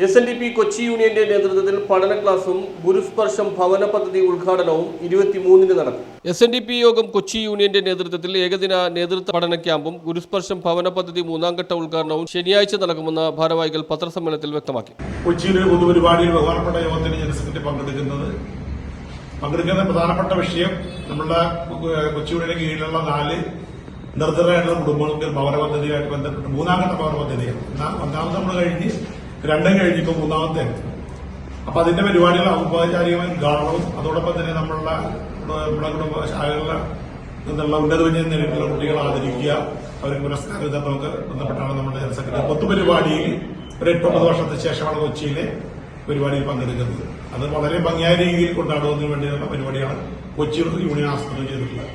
S N D P Kochi യൂണിയന്റെ നേതൃത്വത്തിൽ പഠന ക്ലാസും ഗുരുസ്പർശം ഭവന പദ്ധതി ഉദ്ഘാടനവും ഇരുപത്തിമൂന്നിന് നടക്കും. എസ് എൻ ഡി പി യോഗം കൊച്ചി യൂണിയന്റെ നേതൃത്വത്തിൽ ഏകദിന നേതൃത്വ പഠന ക്യാമ്പും ഗുരുസ്പർശം ഭവന പദ്ധതി മൂന്നാം ഘട്ട ഉദ്ഘാടനവും ശനിയാഴ്ച നടക്കുമെന്ന് ഭാരവാഹികൾ പത്രസമ്മേളനത്തിൽ വ്യക്തമാക്കി. കൊച്ചിയിലെ ഒരു പൊതുപരിപാടിയിൽ ബഹുമാനപ്പെട്ട യോഗത്തിൽ ജനസംഖ്യ പങ്കെടുക്കുന്നത്. പങ്കെടുക്കുന്ന പ്രധാനപ്പെട്ട വിഷയം നമ്മുടെ കൊച്ചി യൂണിയന് കീഴിലുള്ള നാല് നിർദ്ധരായിട്ടുള്ള കുടുംബങ്ങൾക്ക് ഭവന പദ്ധതിയായിട്ട് ബന്ധപ്പെട്ട് മൂന്നാം ഘട്ട ഭവന പദ്ധതിയാണ്. ഒന്നാ- ഒന്നാമത് നമ്മൾ കഴിഞ്ഞ് രണ്ടും കഴിഞ്ഞ് മൂന്നാമത്തെ. അപ്പൊ അതിന്റെ പരിപാടികൾ ഔപചാരികമായി ഉദ്ഘാടനവും അതോടൊപ്പം തന്നെ നമ്മളുടെ നമ്മുടെ കുടുംബ ശാഖകളിലെ നിന്നുള്ള ഉന്നത വിജയം നിലയിലുള്ള കുട്ടികളെ ആദരിക്കുക. അവർക്ക് പുരസ്കാരം വിതരണമൊക്കെ ബന്ധപ്പെട്ടാണ് നമ്മുടെ ജനറൽ സെക്രട്ടറി. പൊത്തുപരിപാടിയിൽ ഒരു എട്ടൊമ്പത് വർഷത്തിന് ശേഷമാണ് കൊച്ചിയിലെ പരിപാടിയിൽ പങ്കെടുക്കുന്നത്. അത് വളരെ ഭംഗിയായ രീതിയിൽ കൊണ്ടാടുന്നതിന് വേണ്ടിയുള്ള പരിപാടിയാണ് കൊച്ചി യൂണിയൻ ആസൂത്രണം ചെയ്തിട്ടുള്ളത്.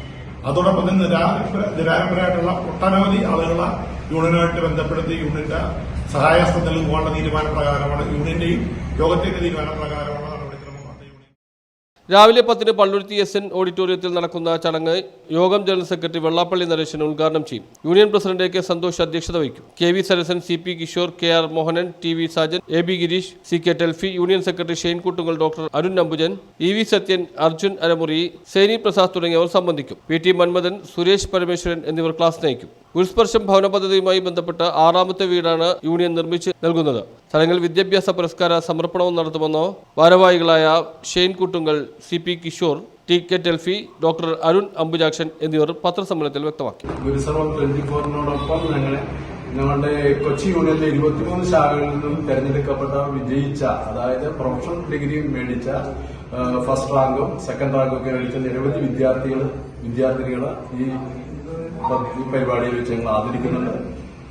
അതോടൊപ്പം തന്നെ നിരാ- നിരാലംബരായിട്ടുള്ള ഒട്ടനവധി ആളുകളെ യൂണിയനുമായിട്ട് ബന്ധപ്പെടുത്തി യൂണിയന്റെ സഹായഹസ്തത്തിൽ പോകേണ്ട തീരുമാനപ്രകാരമാണ് യൂണിയന്റെയും യോഗത്തിന്റെ തീരുമാനപ്രകാരമാണ് രാവിലെ പത്തിന് പള്ളുരുത്തി എസ് എൻ ഓഡിറ്റോറിയത്തിൽ നടക്കുന്ന ചടങ്ങ് യോഗം ജനറൽ സെക്രട്ടറി വെള്ളാപ്പള്ളി നരേശൻ ഉദ്ഘാടനം ചെയ്യും. യൂണിയൻ പ്രസിഡന്റ് കെ സന്തോഷ് അധ്യക്ഷത വഹിക്കും. K V Sarasan C P Kishore K R Mohanan T V Sajan A B Girish C K Telfy union secretary Shane doctor Arun Ambujan E V Sathyan Arjun Aramuri Seni Prasad തുടങ്ങിയവർ സംബന്ധിക്കും. P T Manmadhan Suresh Parameswaran എന്നിവർ class നയിക്കും. ഗുരുസ്പർശം ഭവന പദ്ധതിയുമായി ബന്ധപ്പെട്ട് ആറാമത്തെ വീടാണ് union നിർമ്മിച്ച് നൽകുന്നത്. ചടങ്ങിൽ വിദ്യാഭ്യാസ പുരസ്കാര സമർപ്പണവും നടത്തുമെന്ന് ഭാരവാഹികളായ Shane C P Kishore T K Telfy doctor Arun Ambujakshan എന്നിവർ പത്രസമ്മേളനത്തിൽ വ്യക്തമാക്കി. ഞങ്ങൾ ഞങ്ങളുടെ കൊച്ചി യൂണിയനിലെ ഇരുപത്തിമൂന്ന് ശാഖകളിൽ നിന്നും തെരഞ്ഞെടുക്കപ്പെട്ട വിജയിച്ച അതായത് പ്രൊഫഷണൽ ഡിഗ്രി മേടിച്ച ഫസ്റ്റ് റാങ്കും സെക്കൻഡ് റാങ്കും ഒക്കെ മേടിച്ച നിരവധി വിദ്യാർത്ഥികൾ വിദ്യാർത്ഥിനികൾ ഈ പരിപാടിയിൽ വെച്ച് ഞങ്ങൾ ആദരിക്കുന്നുണ്ട്.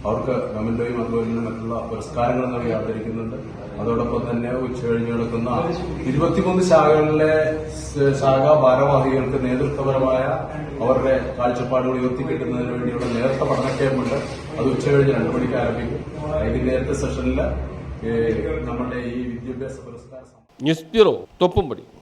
അവർക്ക് മെമന്റോയും അതുപോലെ തന്നെ മറ്റുള്ള പുരസ്കാരങ്ങൾ നൽകി ആദരിക്കുന്നുണ്ട് അതോടൊപ്പം തന്നെ ഉച്ച കഴിഞ്ഞ് നടക്കുന്ന ഇരുപത്തിമൂന്ന് ശാഖകളിലെ ശാഖാ ഭാരവാഹികൾക്ക് നേതൃത്വപരമായ അവരുടെ കാഴ്ചപ്പാടുകൾ ഉയർത്തിക്കിട്ടുന്നതിന് വേണ്ടിയുള്ള നേരത്തെ പഠന ക്യാമ്പുണ്ട് അത് ഉച്ച കഴിഞ്ഞ് രണ്ടു മണിക്ക് ആരംഭിക്കും. വൈകുന്നേരത്തെ സെഷനിൽ നമ്മുടെ ഈ വിദ്യാഭ്യാസ പുരസ്കാരം ന്യൂസ് ബ്യൂറോ തൊപ്പുംപടി.